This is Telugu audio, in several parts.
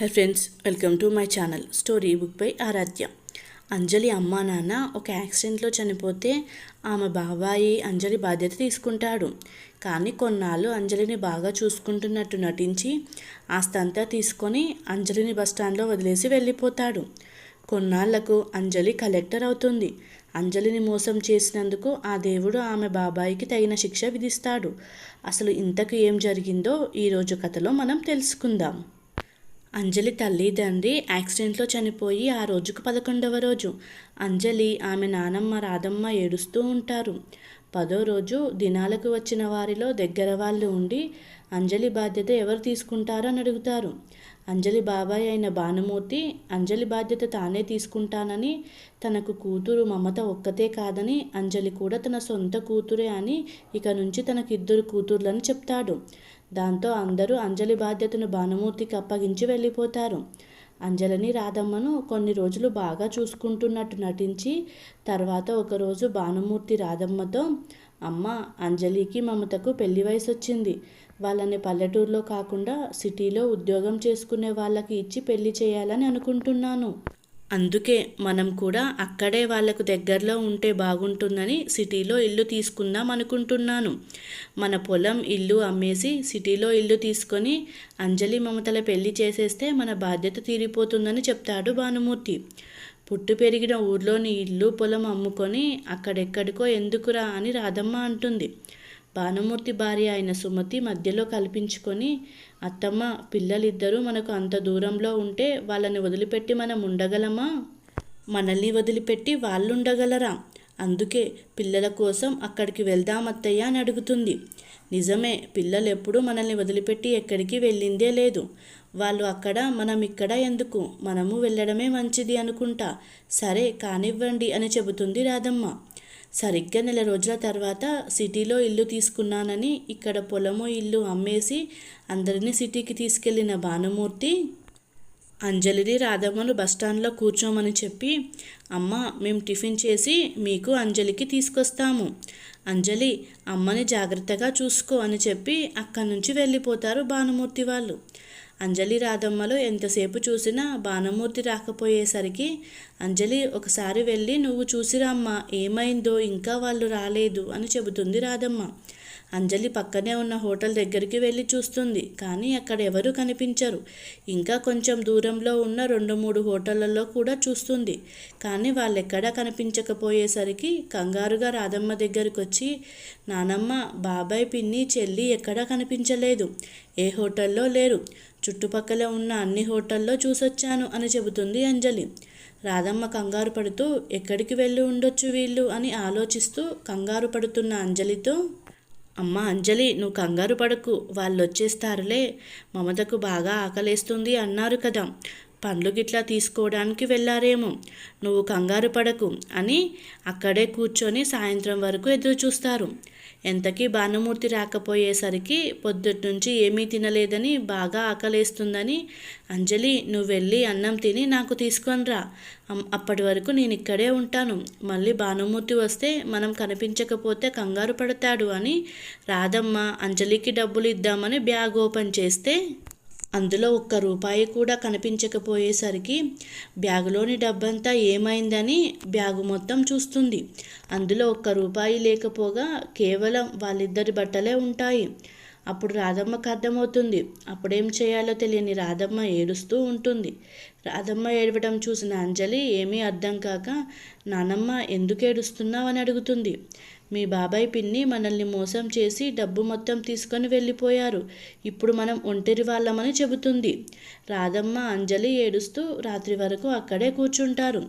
Hi friends welcome to my channel story book by Aradhya Anjali అమ్మా నాన్న ఒక యాక్సిడెంట్లో చనిపోతే ఆమె బాబాయి అంజలి బాధ్యత తీసుకుంటాడు. కానీ కొన్నాళ్ళు అంజలిని బాగా చూసుకుంటున్నట్టు నటించి ఆస్తంతా తీసుకొని అంజలిని బస్టాండ్లో వదిలేసి వెళ్ళిపోతాడు. కొన్నాళ్ళకు అంజలి కలెక్టర్ అవుతుంది. అంజలిని మోసం చేసినందుకు ఆ దేవుడు ఆమె బాబాయికి తగిన శిక్ష విధిస్తాడు. అసలు ఇంతకు ఏం జరిగిందో ఈరోజు కథలో మనం తెలుసుకుందాం. అంజలి తల్లి తండ్రి యాక్సిడెంట్లో చనిపోయి ఆ రోజుకు పదకొండవ రోజు. అంజలి ఆమె నానమ్మ రాధమ్మ ఏడుస్తూ ఉంటారు. పదో రోజు దినాలకు వచ్చిన వారిలో దగ్గర వాళ్ళు ఉండి అంజలి బాధ్యత ఎవరు తీసుకుంటారో అని అడుగుతారు. అంజలి బాబాయ్ అయిన భానుమూర్తి అంజలి బాధ్యత తానే తీసుకుంటానని తనకు కూతురు మమత ఒక్కతే కాదని అంజలి కూడా తన సొంత కూతురే అని ఇక నుంచి తనకిద్దరు కూతుర్లని చెప్తాడు. దాంతో అందరూ అంజలి బాధ్యతను భానుమూర్తికి అప్పగించి వెళ్ళిపోతారు. అంజలిని రాధమ్మను కొన్ని రోజులు బాగా చూసుకుంటున్నట్టు నటించి తర్వాత ఒకరోజు భానుమూర్తి రాధమ్మతో అమ్మ అంజలికి మమతకు పెళ్ళి వయసు వచ్చింది వాళ్ళని పల్లెటూరులో కాకుండా సిటీలో ఉద్యోగం చేసుకునే వాళ్ళకి ఇచ్చి పెళ్ళి చేయాలని అనుకుంటున్నాను. అందుకే మనం కూడా అక్కడే వాళ్ళకు దగ్గరలో ఉంటే బాగుంటుందని సిటీలో ఇల్లు తీసుకుందాం అనుకుంటున్నాను. మన పొలం ఇల్లు అమ్మేసి సిటీలో ఇల్లు తీసుకొని అంజలి మమతల పెళ్ళి చేసేస్తే మన బాధ్యత తీరిపోతుందని చెప్తాడు భానుమూర్తి. పుట్టు పెరిగిన ఊర్లోని ఇల్లు పొలం అమ్ముకొని అక్కడెక్కడికో ఎందుకురా అని రాధమ్మ అంటుంది. భానుమూర్తి భార్య అయిన సుమతి మధ్యలో కల్పించుకొని అత్తమ్మ పిల్లలిద్దరూ మనకు అంత దూరంలో ఉంటే వాళ్ళని వదిలిపెట్టి మనం ఉండగలమా? మనల్ని వదిలిపెట్టి వాళ్ళు ఉండగలరా అందుకే పిల్లల కోసం అక్కడికి వెళ్దాం అత్తయ్య అని అడుగుతుంది. నిజమే పిల్లలు ఎప్పుడూ మనల్ని వదిలిపెట్టి ఎక్కడికి వెళ్ళిందే లేదు. వాళ్ళు అక్కడ మనం ఇక్కడ ఎందుకు? మనము వెళ్ళడమే మంచిది అనుకుంటా. సరే కానివ్వండి అని చెబుతుంది రాధమ్మ. సరిగ్గా నెల రోజుల తర్వాత సిటీలో ఇల్లు తీసుకున్నానని ఇక్కడ పొలము ఇల్లు అమ్మేసి అందరినీ సిటీకి తీసుకెళ్ళిన భానుమూర్తి అంజలిని రాధమ్మను బస్టాండ్లో కూర్చోమని చెప్పి అమ్మ మేము టిఫిన్ చేసి మీకు అంజలికి తీసుకొస్తాము. అంజలి అమ్మని జాగ్రత్తగా చూసుకో అని చెప్పి అక్కడి నుంచి వెళ్ళిపోతారు భానుమూర్తి వాళ్ళు. అంజలి రాధమ్మలో ఎంతసేపు చూసినా బాణమూర్తి రాకపోయేసరికి అంజలి ఒకసారి వెళ్ళి నువ్వు చూసిరామ్మా ఏమైందో? ఇంకా వాళ్ళు రాలేదు అని చెబుతుంది రాధమ్మ. అంజలి పక్కనే ఉన్న హోటల్ దగ్గరికి వెళ్ళి చూస్తుంది కానీ అక్కడ ఎవరూ కనిపించరు. ఇంకా కొంచెం దూరంలో ఉన్న రెండు మూడు హోటళ్ళలో కూడా చూస్తుంది. కానీ వాళ్ళెక్కడా కనిపించకపోయేసరికి కంగారుగా రాధమ్మ దగ్గరికి వచ్చి నానమ్మ బాబాయ్ పిన్ని చెల్లి ఎక్కడా కనిపించలేదు. ఏ హోటల్లో లేరు. చుట్టుపక్కల ఉన్న అన్ని హోటల్లో చూసొచ్చాను అని చెబుతుంది అంజలి. రాధమ్మ కంగారు పడుతూ ఎక్కడికి వెళ్ళి ఉండొచ్చు వీళ్ళు అని ఆలోచిస్తూ కంగారు పడుతున్న అంజలితో అమ్మ అంజలి నువ్వు కంగారు పడకు వాళ్ళు వచ్చేస్తారులే మమతకు బాగా ఆకలేస్తుంది అన్నారు కదా. పండ్లు గిట్లా తీసుకోవడానికి వెళ్ళారేమో. నువ్వు కంగారు పడకు అని అక్కడే కూర్చొని సాయంత్రం వరకు ఎదురు చూస్తారు. ఎంతకీ భానుమూర్తి రాకపోయేసరికి పొద్దుటి నుంచి ఏమీ తినలేదని బాగా ఆకలేస్తుందని అంజలి నువ్వు వెళ్ళి అన్నం తిని నాకు తీసుకొనిరా. అప్పటి వరకు నేను ఇక్కడే ఉంటాను. మళ్ళీ భానుమూర్తి వస్తే మనం కనిపించకపోతే కంగారు పడతాడు అని రాధమ్మ అంజలికి డబ్బులు ఇద్దామని బ్యాగ్ ఓపెన్ చేస్తే అందులో ఒక్క రూపాయి కూడా కనిపించకపోయేసరికి బ్యాగులోని డబ్బంతా ఏమైందని బ్యాగు మొత్తం చూస్తుంది. అందులో ఒక్క రూపాయి లేకపోగా కేవలం వాళ్ళిద్దరి బట్టలే ఉంటాయి. అప్పుడు రాధమ్మకు అర్థమవుతుంది. అప్పుడేం చేయాలో తెలియని రాధమ్మ ఏడుస్తూ ఉంటుంది. రాధమ్మ ఏడవడం చూసిన అంజలి ఏమీ అర్థం కాక నానమ్మ ఎందుకు ఏడుస్తున్నావు? అని అడుగుతుంది. మీ బాబాయ్ పిన్ని మనల్ని మోసం చేసి డబ్బు మొత్తం తీసుకొని వెళ్ళిపోయారు. ఇప్పుడు మనం ఒంటరి వాళ్ళమని చెబుతుంది. రాధమ్మ అంజలి ఏడుస్తూ రాత్రి వరకు అక్కడే కూర్చుంటారు.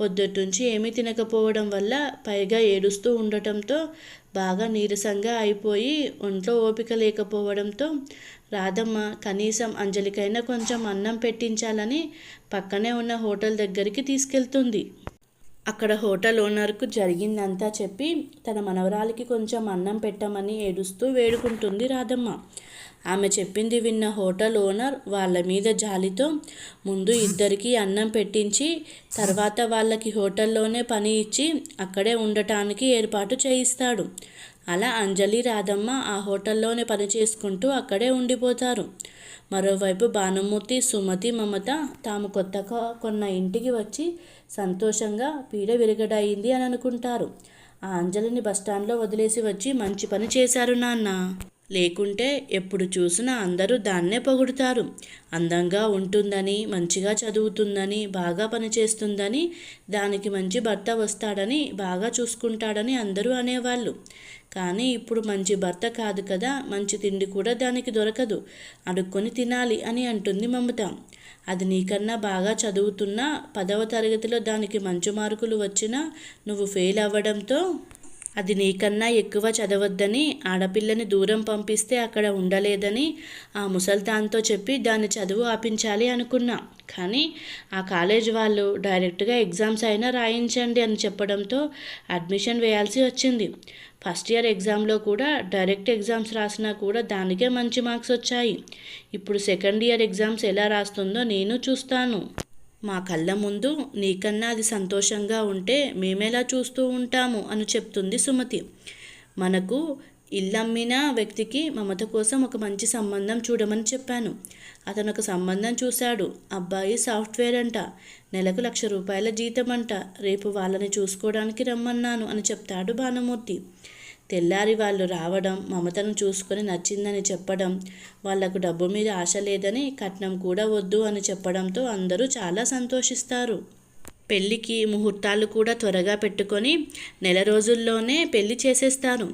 పొద్దుట్నుంచి ఏమీ తినకపోవడం వల్ల పైగా ఏడుస్తూ ఉండటంతో బాగా నీరసంగా అయిపోయి ఒంట్లో ఓపిక లేకపోవడంతో రాధమ్మ కనీసం అంజలికైనా కొంచెం అన్నం పెట్టించాలని పక్కనే ఉన్న హోటల్ దగ్గరికి తీసుకెళ్తుంది. అక్కడ హోటల్ ఓనర్కు జరిగిందంతా చెప్పి తన మనవరాలికి కొంచెం అన్నం పెట్టమని ఏడుస్తూ వేడుకుంటుంది రాధమ్మ. ఆమె చెప్పింది విన్న హోటల్ ఓనర్ వాళ్ళ మీద జాలితో ముందు ఇద్దరికి అన్నం పెట్టించి తర్వాత వాళ్ళకి హోటల్లోనే పని ఇచ్చి అక్కడే ఉండటానికి ఏర్పాటు చేయిస్తాడు. అలా అంజలి రాధమ్మ ఆ హోటల్లోనే పని చేసుకుంటూ అక్కడే ఉండిపోతారు. మరోవైపు భానుమూర్తి సుమతి మమత తాము కొత్తగా కొన్న ఇంటికి వచ్చి సంతోషంగా పీడ విరగడయింది అని అనుకుంటారు. ఆ అంజలిని బస్టాండ్లో వదిలేసి వచ్చి మంచి పని చేశారు నాన్న. లేకుంటే ఎప్పుడు చూసినా అందరూ దాన్నే పొగుడుతారు. అందంగా ఉంటుందని మంచిగా చదువుతుందని బాగా పనిచేస్తుందని దానికి మంచి భర్త వస్తాడని బాగా చూసుకుంటాడని అందరూ అనేవాళ్ళు. కానీ ఇప్పుడు మంచి భర్త కాదు కదా మంచి తిండి కూడా దానికి దొరకదు. అడుక్కొని తినాలి అని అంటుంది మమత. అది నీకన్నా బాగా చదువుతున్నా పదవ తరగతిలో దానికి మంచి మార్కులు వచ్చినా నువ్వు ఫెయిల్ అవ్వడంతో అది నీకన్నా ఎక్కువ చదవద్దని ఆడపిల్లని దూరం పంపిస్తే అక్కడ ఉండలేదని ఆ ముసల్తాన్తో చెప్పి దాన్ని చదువు ఆపించాలి అనుకున్నా. కానీ ఆ కాలేజ్ వాళ్ళు డైరెక్ట్గా ఎగ్జామ్స్ అయినా రాయించండి అని చెప్పడంతో అడ్మిషన్ వేయాల్సి వచ్చింది. ఫస్ట్ ఇయర్ ఎగ్జామ్లో కూడా డైరెక్ట్ ఎగ్జామ్స్ రాసినా కూడా దానికే మంచి మార్క్స్ వచ్చాయి. ఇప్పుడు సెకండ్ ఇయర్ ఎగ్జామ్స్ ఎలా రాస్తుందో నేను చూస్తాను. మా కళ్ళ ముందు నీకన్నా అది సంతోషంగా ఉంటే మేమెలా చూస్తూ ఉంటాము అని చెప్తుంది సుమతి. మనకు ఇల్లమ్మిన వ్యక్తికి మమత కోసం ఒక మంచి సంబంధం చూడమని చెప్పాను. అతను ఒక సంబంధం చూశాడు. అబ్బాయి సాఫ్ట్వేర్ అంట. నెలకు లక్ష రూపాయల జీతం అంట. రేపు వాళ్ళని చూసుకోవడానికి రమ్మన్నాను అని చెప్తాడు భానుమూర్తి. తెల్లారి వాళ్ళు రావడం మమతను చూసుకొని నచ్చిందని చెప్పడం వాళ్ళకు డబ్బు మీద ఆశ లేదని కట్నం కూడా వద్దు అని చెప్పడంతో అందరూ చాలా సంతోషిస్తారు. పెళ్ళికి ముహూర్తాలు కూడా త్వరగా పెట్టుకొని నెల రోజుల్లోనే పెళ్ళి చేసేస్తారు.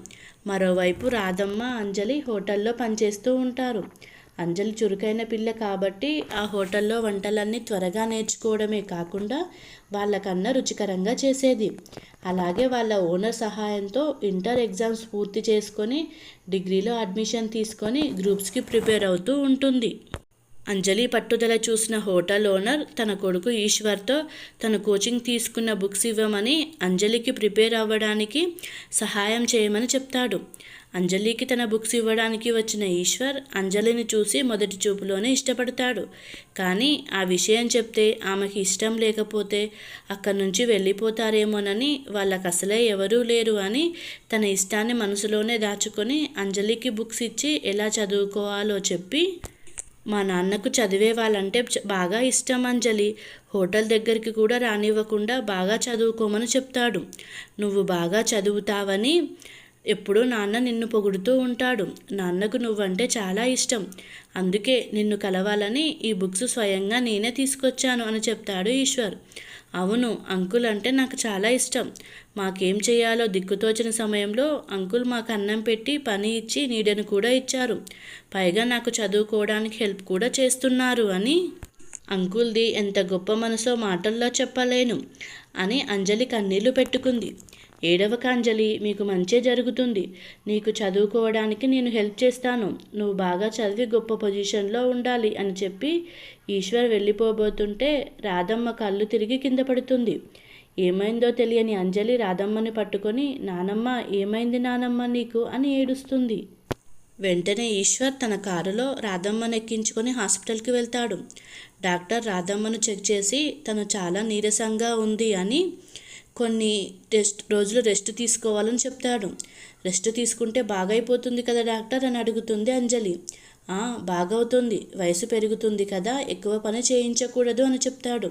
మరోవైపు రాధమ్మ అంజలి హోటల్లో పనిచేస్తూ ఉంటారు. అంజలి చురుకైన పిల్ల కాబట్టి ఆ హోటల్లో వంటలన్నీ త్వరగా నేర్చుకోవడమే కాకుండా వాళ్ళకన్నా రుచికరంగా చేసేది. అలాగే వాళ్ళ ఓనర్ సహాయంతో ఇంటర్ ఎగ్జామ్స్ పూర్తి చేసుకొని డిగ్రీలో అడ్మిషన్ తీసుకొని గ్రూప్స్కి ప్రిపేర్ అవుతూ ఉంటుంది. అంజలి పట్టుదల చూసిన హోటల్ ఓనర్ తన కొడుకు ఈశ్వర్తో తన కోచింగ్ తీసుకున్న బుక్స్ ఇవ్వమని అంజలికి ప్రిపేర్ అవ్వడానికి సహాయం చేయమని చెప్తాడు. అంజలికి తన బుక్స్ ఇవ్వడానికి వచ్చిన ఈశ్వర్ అంజలిని చూసి మొదటి చూపులోనే ఇష్టపడతాడు. కానీ ఆ విషయం చెప్తే ఆమెకి ఇష్టం లేకపోతే అక్కడి నుంచి వెళ్ళిపోతారేమోనని వాళ్ళకి అసలే ఎవరూ లేరు అని తన ఇష్టాన్ని మనసులోనే దాచుకొని అంజలికి బుక్స్ ఇచ్చి ఎలా చదువుకోవాలో చెప్పి మా నాన్నకు చదివే వాళ్ళంటే బాగా ఇష్టం అంజలి. హోటల్ దగ్గరికి కూడా రానివ్వకుండా బాగా చదువుకోమని చెప్తాడు. నువ్వు బాగా చదువుతావని ఎప్పుడూ నాన్న నిన్ను పొగుడుతూ ఉంటాడు. నాన్నకు నువ్వంటే చాలా ఇష్టం. అందుకే నిన్ను కలవాలని ఈ బుక్స్ స్వయంగా నేనే తీసుకొచ్చాను అని చెప్తాడు ఈశ్వర్. అవును అంకుల్ అంటే నాకు చాలా ఇష్టం. మాకేం చేయాలో దిక్కుతోచిన సమయంలో అంకుల్ మాకు అన్నం పెట్టి పని ఇచ్చి నీడను కూడా ఇచ్చారు. పైగా నాకు చదువుకోవడానికి హెల్ప్ కూడా చేస్తున్నారు అని అంకుల్ది ఎంత గొప్ప మనసో మాటల్లో చెప్పలేను అని అంజలి కన్నీళ్ళు పెట్టుకుంది. ఏడవ కాంజలి మీకు మంచే జరుగుతుంది. నీకు చదువుకోవడానికి నేను హెల్ప్ చేస్తాను. నువ్వు బాగా చదివి గొప్ప పొజిషన్లో ఉండాలి అని చెప్పి ఈశ్వర్ వెళ్ళిపోబోతుంటే రాధమ్మ కళ్ళు తిరిగి కింద పడుతుంది. ఏమైందో తెలియని అంజలి రాధమ్మని పట్టుకొని నానమ్మ ఏమైంది నానమ్మ నీకు? అని ఏడుస్తుంది. వెంటనే ఈశ్వర్ తన కారులో రాధమ్మను ఎక్కించుకొని హాస్పిటల్కి వెళ్తాడు. డాక్టర్ రాధమ్మను చెక్ చేసి తను చాలా నీరసంగా ఉంది అని కొన్ని టెస్ట్ రోజులు రెస్ట్ తీసుకోవాలని చెప్తాడు. రెస్ట్ తీసుకుంటే బాగైపోతుంది కదా డాక్టర్? అని అడుగుతుంది అంజలి. బాగవుతుంది. వయసు పెరుగుతుంది కదా ఎక్కువ పని చేయించకూడదు అని చెప్తాడు.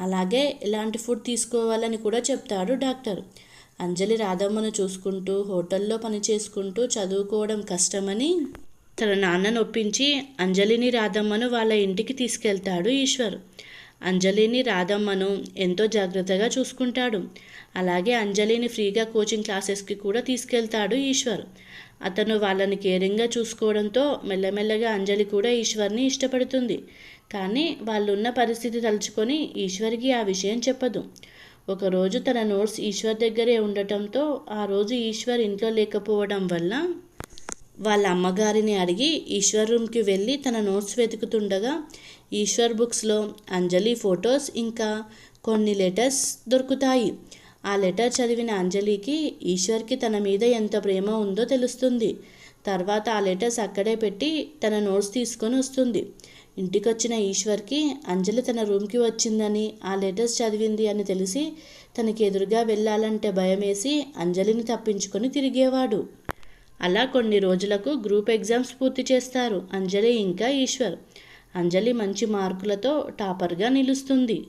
అలాగే ఎలాంటి ఫుడ్ తీసుకోవాలని కూడా చెప్తాడు డాక్టర్. అంజలి రాధమ్మను చూసుకుంటూ హోటల్లో పని చేసుకుంటూ చదువుకోవడం కష్టమని తన నాన్నను ఒప్పించి అంజలిని రాధమ్మను వాళ్ళ ఇంటికి తీసుకెళ్తాడు ఈశ్వర్. అంజలిని రాధమ్మను ఎంతో జాగ్రత్తగా చూసుకుంటాడు. అలాగే అంజలిని ఫ్రీగా కోచింగ్ క్లాసెస్కి కూడా తీసుకెళ్తాడు ఈశ్వర్. అతను వాళ్ళని కేరింగ్గా చూసుకోవడంతో మెల్లమెల్లగా అంజలి కూడా ఈశ్వర్ని ఇష్టపడుతుంది. కానీ వాళ్ళున్న పరిస్థితి తలుచుకొని ఈశ్వర్కి ఆ విషయం చెప్పదు. ఒకరోజు తన నోట్స్ ఈశ్వర్ దగ్గరే ఉండటంతో ఆ రోజు ఈశ్వర్ ఇంట్లో లేకపోవడం వల్ల వాళ్ళ అమ్మగారిని అడిగి ఈశ్వర్ రూమ్కి వెళ్ళి తన నోట్స్ వెతుకుతుండగా ఈశ్వర్ బుక్స్లో అంజలి ఫొటోస్ ఇంకా కొన్ని లెటర్స్ దొరుకుతాయి. ఆ లెటర్ చదివిన అంజలికి ఈశ్వర్కి తన మీద ఎంత ప్రేమ ఉందో తెలుస్తుంది. తర్వాత ఆ లెటర్స్ అక్కడే పెట్టి తన నోట్స్ తీసుకొని వస్తుంది. ఇంటికొచ్చిన ఈశ్వర్కి అంజలి తన రూమ్కి వచ్చిందని ఆ లెటర్స్ చదివింది అని తెలిసి తనకి ఎదురుగా వెళ్ళాలంటే భయమేసి అంజలిని తప్పించుకొని తిరిగేవాడు. అలా కొన్ని రోజులకు గ్రూప్ ఎగ్జామ్స్ పూర్తి చేస్తారు అంజలి ఇంకా ఈశ్వర్. అంజలి మంచి మార్కులతో టాపర్గా నిలుస్తుంది.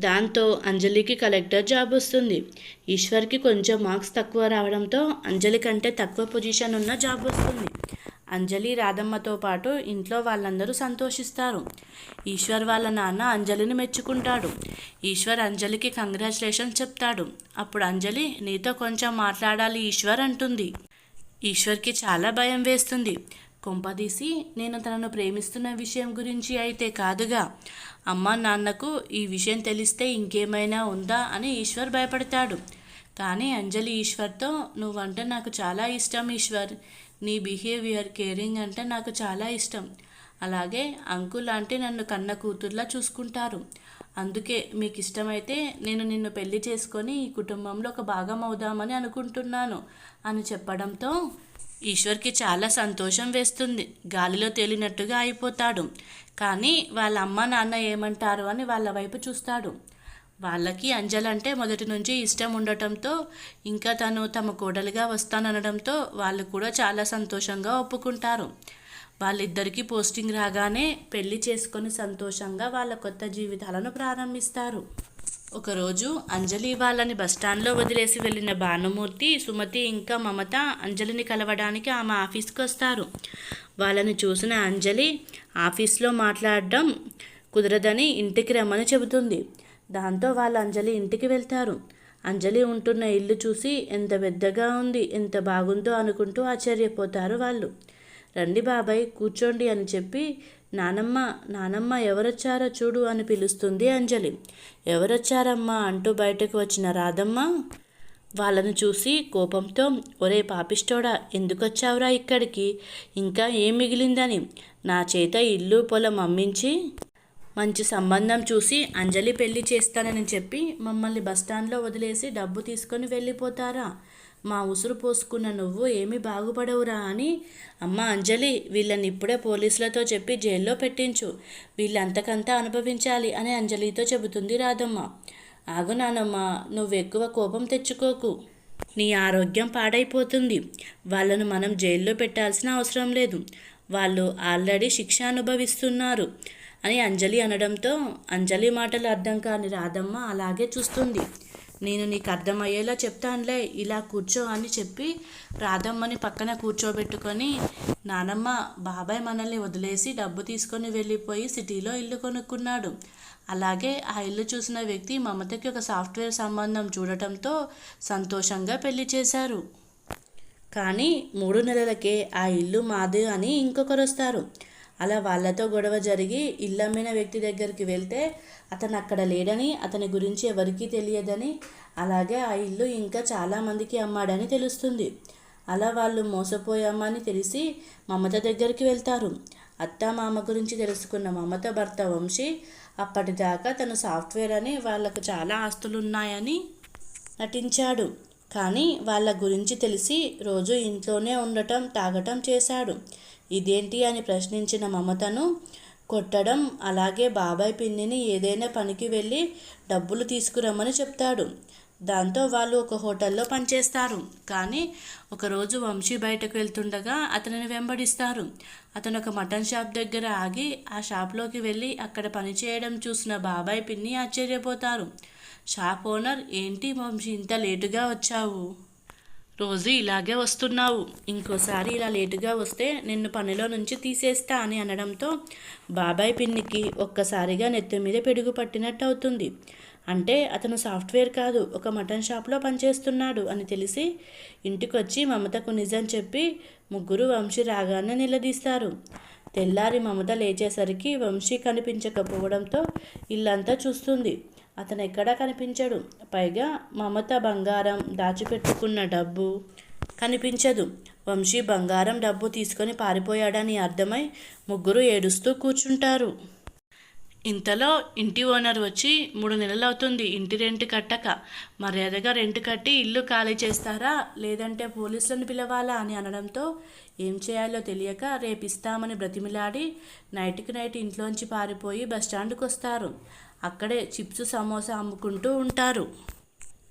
దాంతో అంజలికి కలెక్టర్ జాబ్ వస్తుంది. ఈశ్వర్కి కొంచెం మార్క్స్ తక్కువ రావడంతో అంజలి కంటే తక్కువ పొజిషన్ ఉన్న జాబ్ వస్తుంది. అంజలి రాధమ్మతో పాటు ఇంట్లో వాళ్ళందరూ సంతోషిస్తారు. ఈశ్వర్ వాళ్ళ నాన్న అంజలిని మెచ్చుకుంటాడు. ఈశ్వర్ అంజలికి కంగ్రాచులేషన్స్ చెప్తాడు. అప్పుడు అంజలి నీతో కొంచెం మాట్లాడాలి ఈశ్వర్ అంటుంది. ఈశ్వర్కి చాలా భయం వేస్తుంది. కొంపదీసి నేను తనను ప్రేమిస్తున్న విషయం గురించి అయితే కాదుగా. అమ్మ నాన్నకు ఈ విషయం తెలిస్తే ఇంకేమైనా ఉందా? అని ఈశ్వర్ భయపడతాడు. కానీ అంజలి ఈశ్వర్తో నువ్వంటే నాకు చాలా ఇష్టం ఈశ్వర్. నీ బిహేవియర్ కేరింగ్ అంటే నాకు చాలా ఇష్టం. అలాగే అంకుల్ అంటే నన్ను కన్న కూతుర్లా చూసుకుంటారు. అందుకే మీకు ఇష్టమైతే నేను నిన్ను పెళ్ళి చేసుకొని ఈ కుటుంబంలో ఒక భాగం అవుదామని అనుకుంటున్నాను అని చెప్పడంతో ఈశ్వర్కి చాలా సంతోషం వేస్తుంది. గాలిలో తేలినట్టుగా అయిపోతాడు. కానీ వాళ్ళ అమ్మ నాన్న ఏమంటారు అని వాళ్ళ వైపు చూస్తాడు. వాళ్ళకి అంజలంటే మొదటి నుంచి ఇష్టం ఉండటంతో ఇంకా తను తమ కోడలుగా వస్తాననడంతో వాళ్ళు కూడా చాలా సంతోషంగా ఒప్పుకుంటారు. వాళ్ళిద్దరికీ పోస్టింగ్ రాగానే పెళ్ళి చేసుకొని సంతోషంగా వాళ్ళ కొత్త జీవితాలను ప్రారంభిస్తారు. ఒకరోజు అంజలి వాళ్ళని బస్టాండ్లో వదిలేసి వెళ్ళిన భానుమూర్తి సుమతి ఇంకా మమత అంజలిని కలవడానికి ఆమె ఆఫీస్కి వస్తారు. వాళ్ళని చూసిన అంజలి ఆఫీస్లో మాట్లాడడం కుదరదని ఇంటికి రమ్మని చెబుతుంది. దాంతో వాళ్ళు అంజలి ఇంటికి వెళ్తారు. అంజలి ఉంటున్న ఇల్లు చూసి ఎంత పెద్దగా ఉంది ఎంత బాగుందో అనుకుంటూ ఆశ్చర్యపోతారు వాళ్ళు. రండి బాబాయ్ కూర్చోండి అని చెప్పి నానమ్మ నానమ్మ ఎవరొచ్చారో చూడు అని పిలుస్తుంది అంజలి. ఎవరొచ్చారమ్మా అంటూ బయటకు వచ్చిన రాధమ్మ? వాళ్ళను చూసి కోపంతో ఒరే పాపిష్టోడా ఎందుకొచ్చావురా ఇక్కడికి? ఇంకా ఏం మిగిలిందని? నా చేత ఇల్లు పొలం అమ్మించి మంచి సంబంధం చూసి అంజలి పెళ్ళి చేస్తానని చెప్పి మమ్మల్ని బస్టాండ్లో వదిలేసి డబ్బు తీసుకొని వెళ్ళిపోతారా? మా ఉసురు పోసుకున్న నువ్వు ఏమి బాగుపడవురా అని అమ్మ అంజలి వీళ్ళని ఇప్పుడే పోలీసులతో చెప్పి జైల్లో పెట్టించు. వీళ్ళంతకంతా అనుభవించాలి అని అంజలితో చెబుతుంది రాధమ్మ. ఆగు నానమ్మ నువ్వు ఎక్కువ కోపం తెచ్చుకోకు. నీ ఆరోగ్యం పాడైపోతుంది. వాళ్ళను మనం జైల్లో పెట్టాల్సిన అవసరం లేదు. వాళ్ళు ఆల్రెడీ శిక్ష అనుభవిస్తున్నారు. అని అంజలి అనడంతో అంజలి మాటలు అర్థం కాని రాధమ్మ అలాగే చూస్తుంది. నేను నీకు అర్థమయ్యేలా చెప్తానులే ఇలా కూర్చో అని చెప్పి రాధమ్మని పక్కన కూర్చోబెట్టుకొని నానమ్మ బాబాయ్ మనల్ని వదిలేసి డబ్బు తీసుకొని వెళ్ళిపోయి సిటీలో ఇల్లు కొనుక్కున్నాడు. అలాగే ఆ ఇల్లు చూసిన వ్యక్తి మమతకి ఒక సాఫ్ట్వేర్ సంబంధం చూడటంతో సంతోషంగా పెళ్ళి చేశారు. కానీ మూడు నెలలకే ఆ ఇల్లు మాది అని ఇంకొకరు వస్తారు. అలా వాళ్ళతో గొడవ జరిగి ఇల్లమ్మిన వ్యక్తి దగ్గరికి వెళ్తే అతను అక్కడ లేడని అతని గురించి ఎవరికీ తెలియదని అలాగే ఆ ఇల్లు ఇంకా చాలామందికి అమ్మాడని తెలుస్తుంది. అలా వాళ్ళు మోసపోయామని తెలిసి మమత దగ్గరికి వెళ్తారు. అత్త మామ గురించి తెలుసుకున్న మమత భర్త వంశీ అప్పటిదాకా తను సాఫ్ట్వేర్ అని వాళ్ళకు చాలా ఆస్తులున్నాయని నటించాడు. కానీ వాళ్ళ గురించి తెలిసి రోజు ఇంట్లోనే ఉండటం తాగటం చేశాడు. ఇదేంటి అని ప్రశ్నించిన మమతను కొట్టడం అలాగే బాబాయ్ పిన్నిని ఏదైనా పనికి వెళ్ళి డబ్బులు తీసుకురమ్మని చెప్తాడు. దాంతో వాళ్ళు ఒక హోటల్లో పనిచేస్తారు. కానీ ఒకరోజు వంశీ బయటకు వెళ్తుండగా అతనిని వెంబడిస్తారు. అతను ఒక మటన్ షాప్ దగ్గర ఆగి ఆ షాప్లోకి వెళ్ళి అక్కడ పనిచేయడం చూసిన బాబాయ్ పిన్ని ఆశ్చర్యపోతారు. షాప్ ఓనర్ ఏంటి వంశీ ఇంత లేటుగా వచ్చావు? రోజు ఇలాగే వస్తున్నావు. ఇంకోసారి ఇలా లేటుగా వస్తే నిన్ను పనిలో నుంచి తీసేస్తా అని అనడంతో బాబాయ్ పిన్నికి ఒక్కసారిగా నెత్తి మీద పిడుగు పట్టినట్టు అవుతుంది. అంటే అతను సాఫ్ట్వేర్ కాదు ఒక మటన్ షాప్లో పనిచేస్తున్నాడు అని తెలిసి ఇంటికొచ్చి మమతకు నిజం చెప్పి ముగ్గురు వంశీ రాగానే నిలదీస్తారు. తెల్లారి మమత లేచేసరికి వంశీ కనిపించకపోవడంతో ఇల్లంతా చూస్తుంది. అతను ఎక్కడా కనిపించడు. పైగా మమత బంగారం దాచిపెట్టుకున్న డబ్బు కనిపించదు. వంశీ బంగారం డబ్బు తీసుకొని పారిపోయాడని అర్థమై ముగ్గురు ఏడుస్తూ కూర్చుంటారు. ఇంతలో ఇంటి ఓనర్ వచ్చి మూడు నెలలు అవుతుంది ఇంటి రెంట్ కట్టక. మర్యాదగా రెంట్ కట్టి ఇల్లు ఖాళీ చేస్తారా? లేదంటే పోలీసులను పిలవాలా? అని అనడంతో ఏం చేయాలో తెలియక రేపిస్తామని బ్రతిమిలాడి నైట్కి నైట్ ఇంట్లోంచి పారిపోయి బస్టాండ్కి వస్తారు అక్కడే చిప్స్ సమోసా అమ్ముకుంటూ ఉంటారు.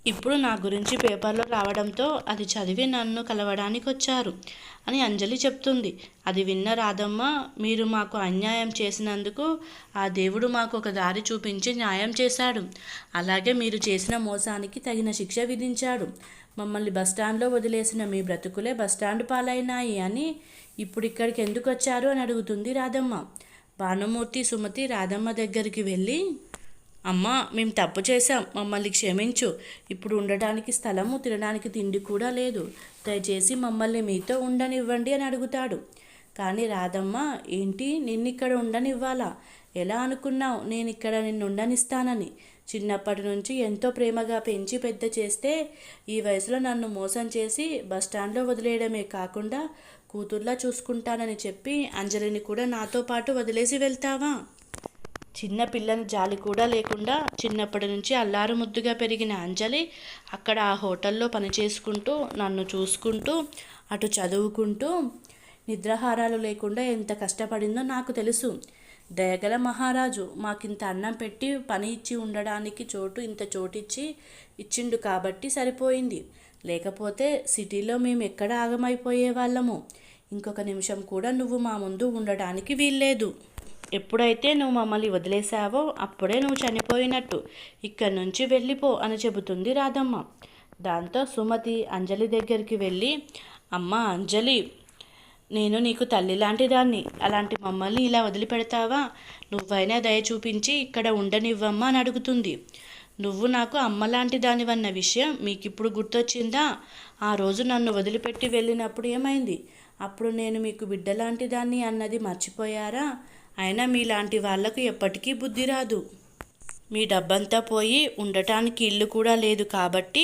ఇప్పుడు నా గురించి పేపర్లో రావడంతో అది చదివి నన్ను కలవడానికి వచ్చారు అని అంజలి చెప్తుంది. అది విన్న రాధమ్మ మీరు మాకు అన్యాయం చేసినందుకు ఆ దేవుడు మాకు ఒక దారి చూపించి న్యాయం చేశాడు. అలాగే మీరు చేసిన మోసానికి తగిన శిక్ష విధించాడు. మమ్మల్ని బస్టాండ్లో వదిలేసిన మీ బ్రతుకులే బస్టాండ్ పాలైనాయి అని ఇప్పుడు ఇక్కడికి ఎందుకు వచ్చారు అని అడుగుతుంది రాధమ్మ. భానుమూర్తి సుమతి రాధమ్మ దగ్గరికి వెళ్ళి అమ్మ మేము తప్పు చేశాం. మమ్మల్ని క్షమించు. ఇప్పుడు ఉండటానికి స్థలము తినడానికి తిండి కూడా లేదు. దయచేసి మమ్మల్ని మీతో ఉండనివ్వండి అని అడుగుతాడు. కానీ రాధమ్మ ఏంటి? నిన్నిక్కడ ఉండనివ్వాలా? ఎలా అనుకున్నావు? నేను ఇక్కడ నిన్ను ఉండనిస్తానని చిన్నప్పటి నుంచి ఎంతో ప్రేమగా పెంచి పెద్ద చేస్తే ఈ వయసులో నన్ను మోసం చేసి బస్టాండ్లో వదిలేయడమే కాకుండా కూతుర్లా చూసుకుంటానని చెప్పి అంజలిని కూడా నాతో పాటు వదిలేసి వెళ్తావా? చిన్న పిల్లని జాలి కూడా లేకుండా చిన్నప్పటి నుంచి అల్లారు ముద్దుగా పెరిగిన అంజలి అక్కడ ఆ హోటల్లో పనిచేసుకుంటూ నన్ను చూసుకుంటూ అటు చదువుకుంటూ నిద్రాహారాలు లేకుండా ఎంత కష్టపడిందో నాకు తెలుసు. దయగల మహారాజు మాకింత అన్నం పెట్టి పని ఇచ్చి ఉండడానికి చోటు ఇంత చోటిచ్చి ఇచ్చిండు కాబట్టి సరిపోయింది. లేకపోతే సిటీలో మేము ఎక్కడ ఆగమైపోయే వాళ్ళము ఇంకొక నిమిషం కూడా నువ్వు మా ముందు ఉండడానికి వీల్లేదు. ఎప్పుడైతే నువ్వు మమ్మల్ని వదిలేశావో అప్పుడే నువ్వు చనిపోయినట్టు. ఇక్కడి నుంచి వెళ్ళిపో అని చెబుతుంది రాధమ్మ. దాంతో సుమతి అంజలి దగ్గరికి వెళ్ళి అమ్మ అంజలి నేను నీకు తల్లి లాంటి దాన్ని అలాంటి మమ్మల్ని ఇలా వదిలిపెడతావా? నువ్వైనా దయ చూపించి ఇక్కడ ఉండనివ్వమ్మా అని అడుగుతుంది. నువ్వు నాకు అమ్మలాంటి దానివన్న విషయం మీకు ఇప్పుడు గుర్తొచ్చిందా? ఆ రోజు నన్ను వదిలిపెట్టి వెళ్ళినప్పుడు ఏమైంది? అప్పుడు నేను మీకు బిడ్డలాంటి దాన్ని అన్నది మర్చిపోయారా? అయినా మీలాంటి వాళ్ళకు ఎప్పటికీ బుద్ధి రాదు. మీ డబ్బంతా పోయి ఉండటానికి ఇల్లు కూడా లేదు కాబట్టి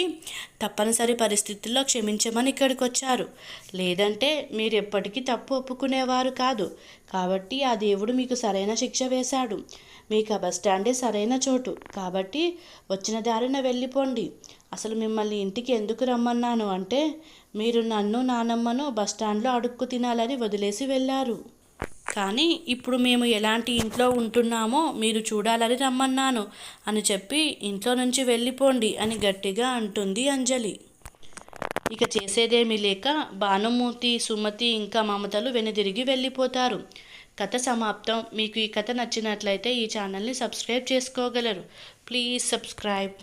తప్పనిసరి పరిస్థితుల్లో క్షమించమని ఇక్కడికి వచ్చారు లేదంటే మీరు ఎప్పటికీ తప్పు ఒప్పుకునేవారు కాదు. కాబట్టి ఆ దేవుడు మీకు సరైన శిక్ష వేశాడు. మీకు ఆ బస్ స్టాండే సరైన చోటు. కాబట్టి వచ్చిన దారిన వెళ్ళిపోండి. అసలు మిమ్మల్ని ఇంటికి ఎందుకు రమ్మన్నాను అంటే మీరు నన్ను నానమ్మను బస్ స్టాండ్లో అడుక్కు తినాలని వదిలేసి వెళ్ళారు. కానీ ఇప్పుడు మేము ఎలాంటి ఇంట్లో ఉంటున్నామో మీరు చూడాలని రమ్మన్నాను అని చెప్పి ఇంట్లో నుంచి వెళ్ళిపోండి అని గట్టిగా అంటుంది అంజలి. ఇక చేసేదేమీ లేక భానుమూర్తి సుమతి ఇంకా మమతలు వెనుదిరిగి వెళ్ళిపోతారు. కథ సమాప్తం. మీకు ఈ కథ నచ్చినట్లయితే ఈ ఛానల్ని సబ్స్క్రైబ్ చేసుకోగలరు. Please subscribe.